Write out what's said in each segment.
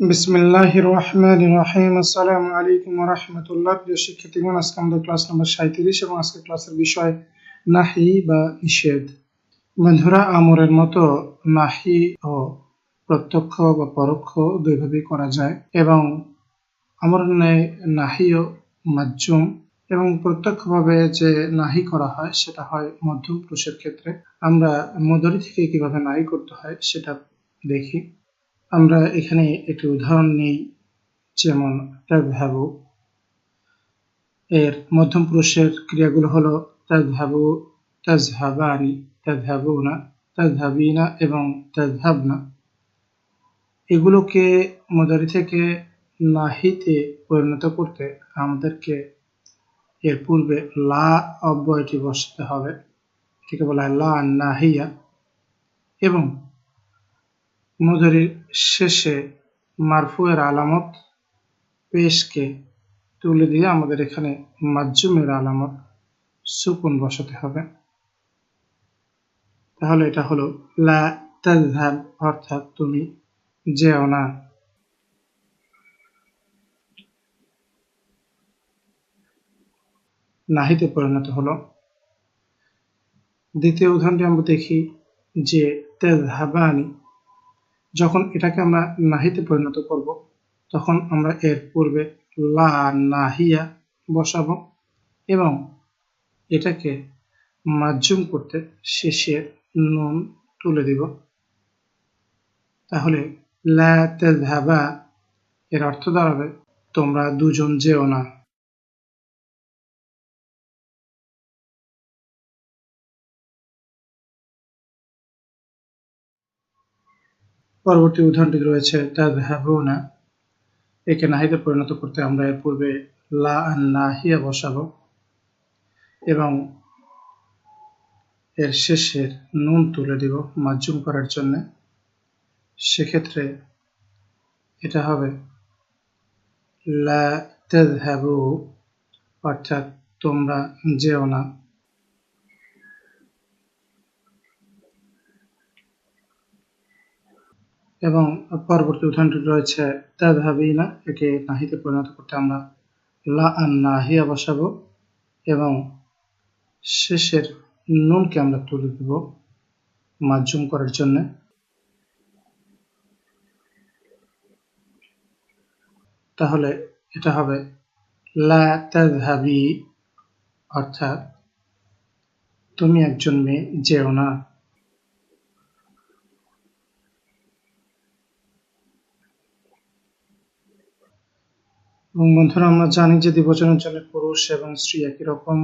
বিসমিল্লাহির রহমানির রহিম আসসালামু আলাইকুম রাহমাতুল্লাহ প্রিয় শিক্ষার্থীগণ, আজকে আমাদের ক্লাস নম্বর 37 এবং আজকের ক্লাসের বিষয় নাহি বা নিষেধ। বন্ধুরা, আমরের মতো নাহি ও প্রত্যক্ষ বা পরোক্ষ দুইভাবেই করা যায় এবং ন্যায় নাহি ও মাজুম এবং প্রত্যক্ষভাবে যে নাহি করা হয়, সেটা হয় মধ্যম পুরুষের ক্ষেত্রে। আমরা মদরি থেকে কীভাবে নাহি করতে হয়, সেটা দেখি। আমরা এখানে একটি উদাহরণ নিই, যেমন তাজহাবু এর মধ্যম পুরুষের ক্রিয়াগুলো হলো তাজহাবু তাজহাবানি তাজহাবুনা তাজহাবিনা এবং তাজহাবনা এগুলোকে মদারি থেকে নাহিতে পরিণত করতে আমাদেরকে এর পূর্বে লা অব্যয়টি বসাতে হবে, এটাকে বলা হয় লা নাহিয়া। এবং মুদরির শেষে মারফুয়ের আলামত পেশকে তুলে দিয়ে আমাদের এখানে মাজুমের আলামত সুকুন বসাতে হবে। তাহলে এটা হলো লা অর্থাৎ তুমি যেও না। নাহিতে পরিণত হলো। দ্বিতীয় উদাহরণটি আমরা দেখি যে তেজহাবানি যখন এটাকে আমরা নাহিতে পরিণত করব, তখন আমরা এর পূর্বে লা নাহিয়া বসাবো এবং এটাকে মাজুম করতে শেষের নুন তুলে দিব। তাহলে লা তেজহাবা এর অর্থ দাঁড়াবে, তোমরা দুজন যেও না। পরবর্তী উদাহরণটি রয়েছে, তাযহাবুনা একে নাহিতে পরিণত করতে আমরা এর পূর্বে লা নাহিয়া বসাবো এবং এর শেষের নুন তুলে দিব মাজুম করার জন্য। সেক্ষেত্রে এটা হবে লা তাযহাবু, অর্থাৎ তোমরা যেও না। এবং পরবর্তী উদাহরণটি রয়েছে তাদহাবিনা একে নাহিতে পরিণত করতে আমরা লা আন নাহিয়া বসাবো এবং শেষের নুনকে আমরা তুলে দেব মাজুম করার জন্য। তাহলে এটা হবে লা তাদহাবি অর্থাৎ তুমি একজন মেয়ে, যেও না। এবং বন্ধুরা, আমরা জানি যে দ্বিবচনের জন্য পুরুষ এবং স্ত্রী একই রকম।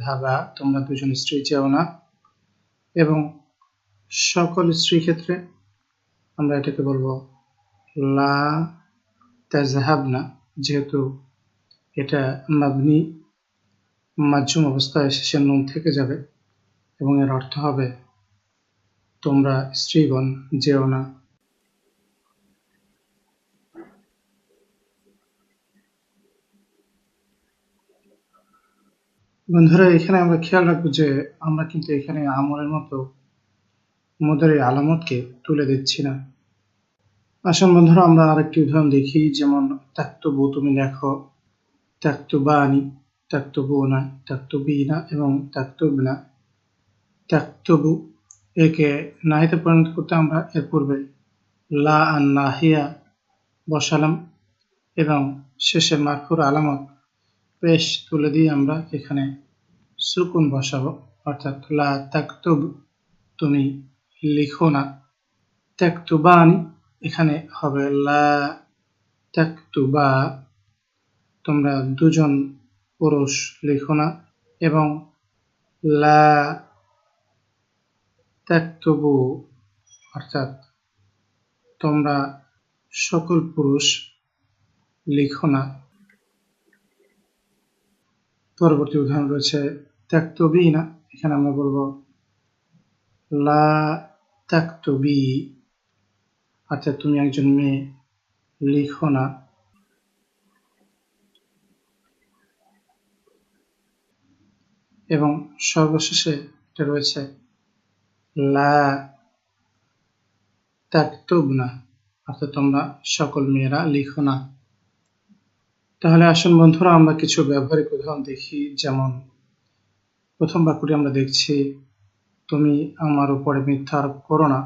ধাবা তোমরা দুজন স্ত্রী চেও না। এবং সকল স্ত্রী ক্ষেত্রে আমরা এটাকে বলব লা না যেহেতু এটা মাবনি মাধ্যম অবস্থায় শেষে নুন থেকে যাবে এবং এর অর্থ হবে তোমরা স্ত্রীগণ যেও না। বন্ধুরা, এখানে আমরা খেয়াল রাখব যে আমরা কিন্তু এখানে আমলের মতো মোদের আলামতকে তুলে দিচ্ছি না। আসুন বন্ধুরা, আমরা আরেকটি উদাহরণ দেখি, যেমন তাক্তবু, তুমি লেখো, তাক্তবানি, তাক্তবুনা, তাক্তবিনা এবং তাক্তবনা। তাক্তবু একে নাহিতে পরিণত করতে আমরা এর পূর্বে লা আর নাহিয়া বসালাম এবং শেষে মারফুর আলামত পেশ তুলে দিয়ে আমরা এখানে সুকুন বসাবো, অর্থাৎ লা তাকতুব, তুমি লিখো না। তাকতুবানি, এখানে হবে লা তাকতুবা, তোমরা দুজন পুরুষ লিখো না, এবং লা তাকতুবু, অর্থাৎ তোমরা সকল পুরুষ লিখো না। পরবর্তী উদাহরণ রয়েছে ত্যাক্তবি না এখানে আমরা বলব, লা ত্যাক্তবি অর্থাৎ তুমি একজন মেয়ে, লিখো না। এবং সর্বশেষে এটা রয়েছে, লা না অর্থাৎ তোমরা সকল মেয়েরা লিখো না। তাহলে আসুন বন্ধুরা, আমরা কিছু ব্যবহারিক উদাহরণ দেখি। যেমন প্রথম বাক্যটি আমরা দেখছি, তুমি আমার উপরে মিথ্যা আরোপ করো না।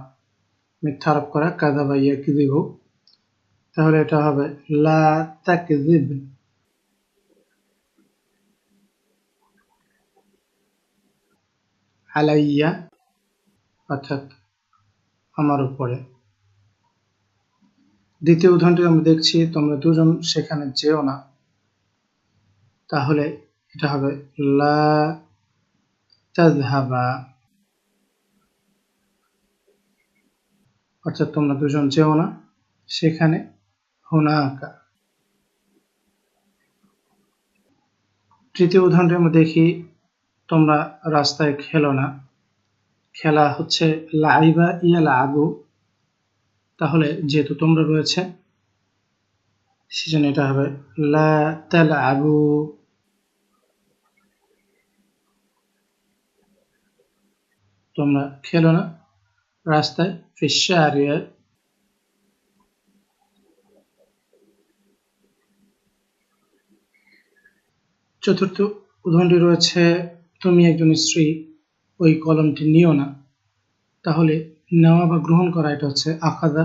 মিথ্যা আরোপ করা কাদা বা ইয়াকি দিব তাহলে এটা হবে, লা তাকযিব। আলাইয়া, অর্থাৎ আমার উপরে। দ্বিতীয় উদাহরণটি আমরা দেখছি, তোমরা দুজন সেখানে যেও না। তাহলে এটা হবে, লা অর্থাৎ তোমরা দুজন যেও না, সেখানে হুনাকা। তৃতীয় উদাহরণটি আমরা দেখি, তোমরা রাস্তায় খেলো না। খেলা হচ্ছে লাইবা ইয়ালা আবু তাহলে যেহেতু তোমরা রয়েছে, সেজন্য এটা হবে লা আবু তোমরা খেলো না, রাস্তায় ফিশারিয়া। চতুর্থ উদাহরণটি রয়েছে, তুমি একজন স্ত্রী, ওই কলমটি নিও না, তাহলে নেওয়া বা গ্রহণ করা, এটা হচ্ছে আকাদা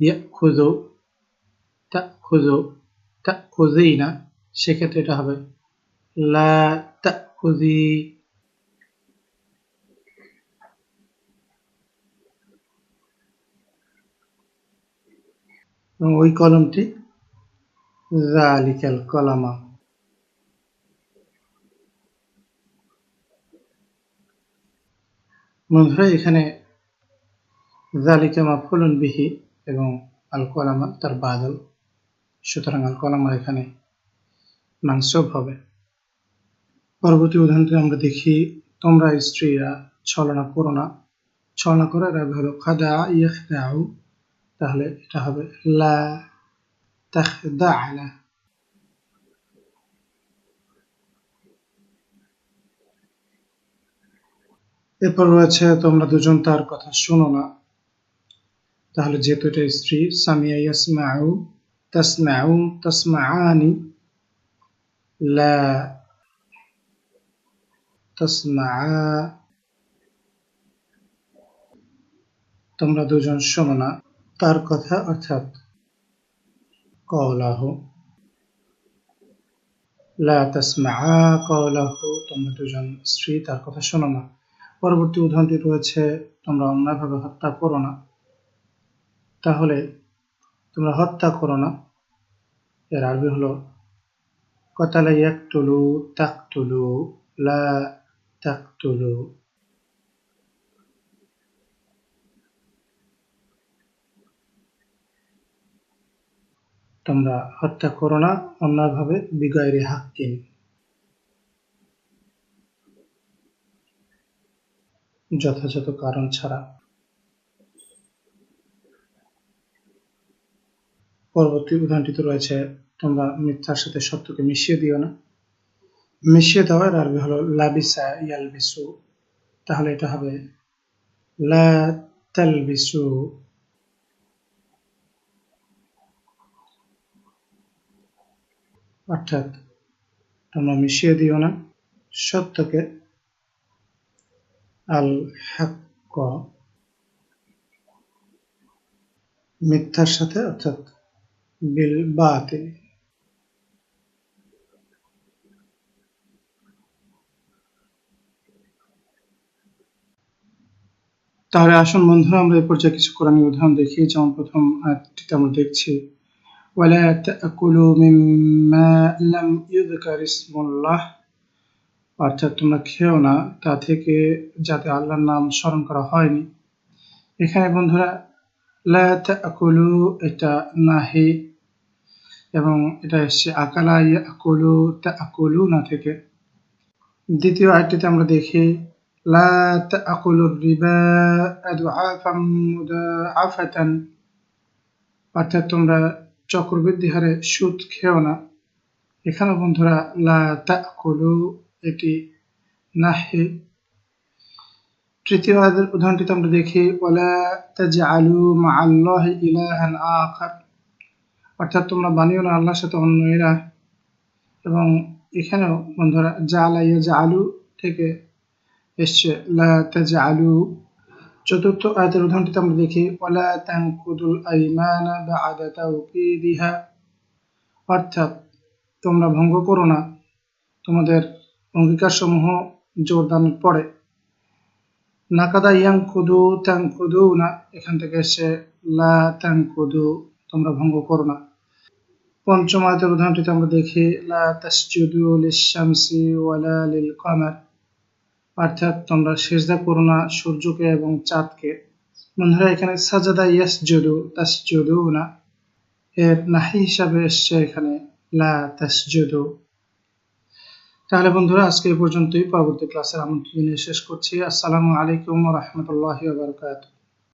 ইয়া খুদো তা খুদো তা খুদেই না সেক্ষেত্রে এটা হবে লা তা খুদি এবং ওই কলমটি জালিকাল কলামা। বন্ধুরা, এখানে জালিকা মাফুলুন বিহি এবং আল কলামা তার বাদল। সুতরাং আল কলামা এখানে মানসব হবে। পরবর্তী উদাহরণটি আমরা দেখি, তোমরা স্ত্রীরা ছলনা করো না। ছলনা করার আগে হলো খাদা ইয়াখদাউ তাহলে এটা হবে, লা তাখদা'না এরপর রয়েছে, তোমরা দুজন তার কথা শোনো না। তাহলে যেহেতু এটা স্ত্রী, সামিয়া ইয়াসমাউ, তাসমাউ, তাসমাআনি, লা, তাসমাআ। তোমরা দুজন শোনো না, তার কথা অর্থাৎ কওলাহু। লা তাসমাআ কওলাহু, তোমরা দুজন স্ত্রী, তার কথা শোনো না। পরবর্তী উদাহরণটি রয়েছে, তোমরা অন্যায়ভাবে হত্যা করো না। তাহলে তোমরা হত্যা করো না। এর আরবি হলো, কতালা ইয়াকতুলু তাকতুলু, লা তাকতুলু। তোমরা হত্যা করো না অন্যভাবে বিগাইরে হাক্কিন। যথাযথ কারণ ছাড়া। পরবর্তী উদাহরণটিতে রয়েছে, তোমরা মিথ্যার সাথে সত্যকে মিশিয়ে দিও না। মিশিয়ে দেওয়ার আরবি হলো লাবিসা তাহলে এটা হবে লা তালবিসু। অর্থাৎ তোমরা মিশিয়ে দিও না। সত্যকে আল হাক্ক মিথ্যার সাথে অর্থাৎ বিল বাতিল তাহলে আসুন বন্ধুরা আমরা এই পর্যায়ে কিছু কোরআনী উদাহরণ দেখি যেমন প্রথম আয়াতটিতে আমরা দেখছি ولا تأكلوا مما لم يذكر اسم الله অর্থাৎ তোমরা খেও না তা থেকে যাতে আল্লাহর নাম স্মরণ করা হয়নি এখানে বন্ধুরা লা তাকুলু এটা নাহি এবং এটা এসছে আকালা ইয়াকুলু তাকুলু না থেকে। দ্বিতীয় আয়টিতে আমরা দেখি, লা তাকুলু রিবা আদআফাম মুদাআফাতান। অর্থাৎ তোমরা চক্রবৃদ্ধি হারে সুদ খেও না। এখানে বন্ধুরা, লা তাকুলু, এটি নাহি। তৃতীয় উদাহরণটিতে আমরা দেখি, ওয়ালা তাজআলু মাআল্লাহি ইলাহান আখার। অর্থাৎ তোমরা বানিও না আল্লাহর সাথে অন্য ইলাহ এবং এখানেও বন্ধুরা, জালা আলু থেকে এসছে। লা আলু চতুর্থ আয়াতের উদাহরণটিতে আমরা দেখি, ওয়ালা তানকুদুল আইমানা বা'দা তাওকিদিহা। অর্থাৎ তোমরা ভঙ্গ করো না, তোমাদের অঙ্গীকার সমূহ জোরদানের পরে নাকাদা ইয়াং কুদু ত্যাং কুদু না এখান থেকে এসে লা ত্যাং কুদু তোমরা ভঙ্গ করো না। পঞ্চম আয়তের উদাহরণটিতে আমরা দেখি, লা তাসজুদু ওয়ালা লিল কামার অর্থাৎ তোমরা সেজদা করো না সূর্যকে এবং চাঁদকে। বন্ধুরা, এখানে সাজাদা ইয়াসজুদু তাসজুদু না এর নাহি হিসাবে এসছে এখানে, লা তাসজুদু তাহলে বন্ধুরা, আজকে এই পর্যন্তই। পরবর্তী ক্লাসের আমন্ত্রণ শেষ করছি। আসসালামু আলাইকুম রহমতুল্লাহ বারকাতুহ।